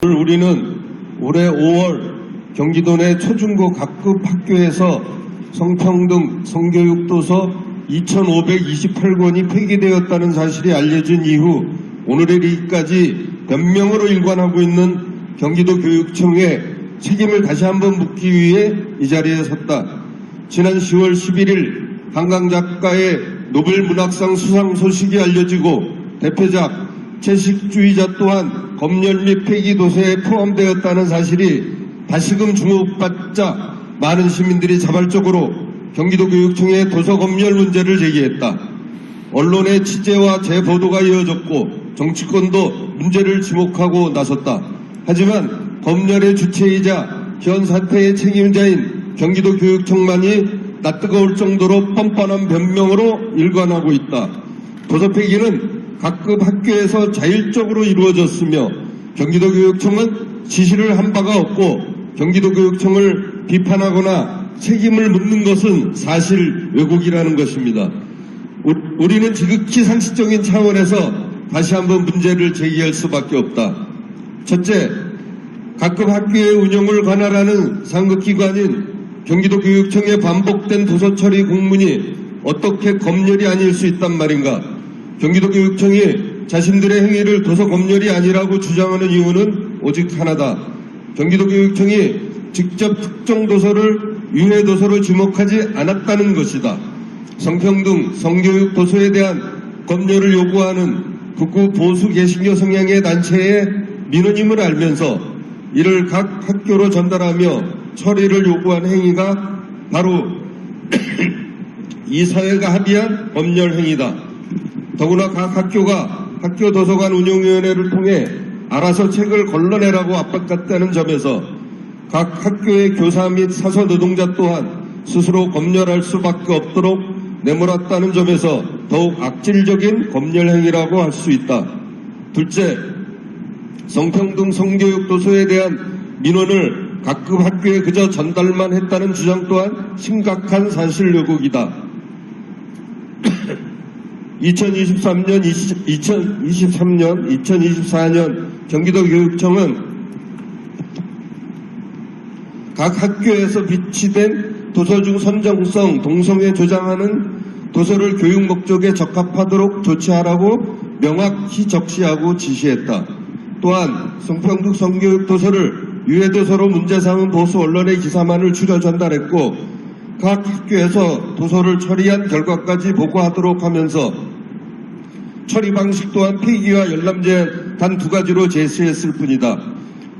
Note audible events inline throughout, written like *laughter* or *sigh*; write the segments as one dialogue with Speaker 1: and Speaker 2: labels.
Speaker 1: 오늘 우리는 올해 5월 경기도 내 초중고 각급 학교에서 성평등 성교육도서 2,528권이 폐기되었다는 사실이 알려진 이후 오늘에 이르기까지 변명으로 일관하고 있는 경기도 교육청에 책임을 다시 한번 묻기 위해 이 자리에 섰다. 지난 10월 11일 한강 작가의 노벨 문학상 수상 소식이 알려지고 대표작 채식주의자 또한 검열 및 폐기 도서에 포함되었다는 사실이 다시금 주목받자 많은 시민들이 자발적으로 경기도 교육청에 도서 검열 문제를 제기했다. 언론의 취재와 재보도가 이어졌고 정치권도 문제를 지목하고 나섰다. 하지만 검열의 주체이자 현 사태의 책임자인 경기도 교육청만이 낯뜨거울 정도로 뻔뻔한 변명으로 일관하고 있다. 도서 폐기는 각급 학교에서 자율적으로 이루어졌으며 경기도 교육청은 지시를 한 바가 없고 경기도 교육청을 비판하거나 책임을 묻는 것은 사실 왜곡이라는 것입니다. 우- 우리는 지극히 상식적인 차원에서 다시 한번 문제를 제기할 수밖에 없다. 첫째, 각급 학교의 운영을 관할하는 상급기관인 경기도 교육청의 반복된 도서 처리 공문이 어떻게 검열이 아닐 수 있단 말인가? 경기도 교육청이 자신들의 행위를 도서 검열이 아니라고 주장하는 이유는 오직 하나다. 경기도 교육청이 직접 특정 도서를 유해 도서로 지목하지 않았다는 것이다. 성평등, 성교육 도서에 대한 검열을 요구하는 극우 보수 개신교 성향의 단체의 민원임을 알면서 이를 각 학교로 전달하며 처리를 요구한 행위가 바로 *clears throat* 이 사회가 합의한 법률 행위다. 더구나 각 학교가 학교 도서관 운영위원회를 통해 알아서 책을 걸러내라고 압박했다는 점에서 각 학교의 교사 및 사서 노동자 또한 스스로 검열할 수밖에 없도록 내몰았다는 점에서 더욱 악질적인 검열 행위라고 할 수 있다. 둘째, 성평등 성교육 도서에 대한 민원을 각급 학교에 그저 전달만 했다는 주장 또한 심각한 사실 왜곡이다. 2023년, 2023년, 2024년 경기도 교육청은 각 학교에서 비치된 도서 중 선정성, 동성애 조장하는 도서를 교육 목적에 적합하도록 조치하라고 명확히 적시하고 지시했다. 또한 성평등 성교육 도서를 유해 도서로 문제 삼은 보수 언론의 기사만을 추려 전달했고 각 학교에서 도서를 처리한 결과까지 보고하도록 하면서 처리 방식 또한 폐기와 열람제 단 두 가지로 제시했을 뿐이다.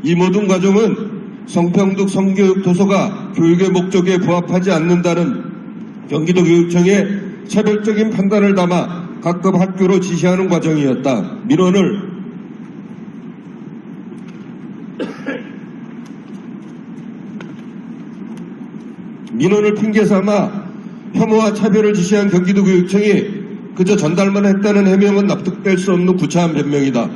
Speaker 1: 이 모든 과정은 성평등 성교육 도서가 교육의 목적에 부합하지 않는다는 경기도 교육청의 차별적인 판단을 담아 각급 학교로 지시하는 과정이었다. 민원을 민원을 핑계 삼아 혐오와 차별을 지시한 경기도 교육청이 그저 전달만 했다는 해명은 납득될 수 없는 구차한 변명이다.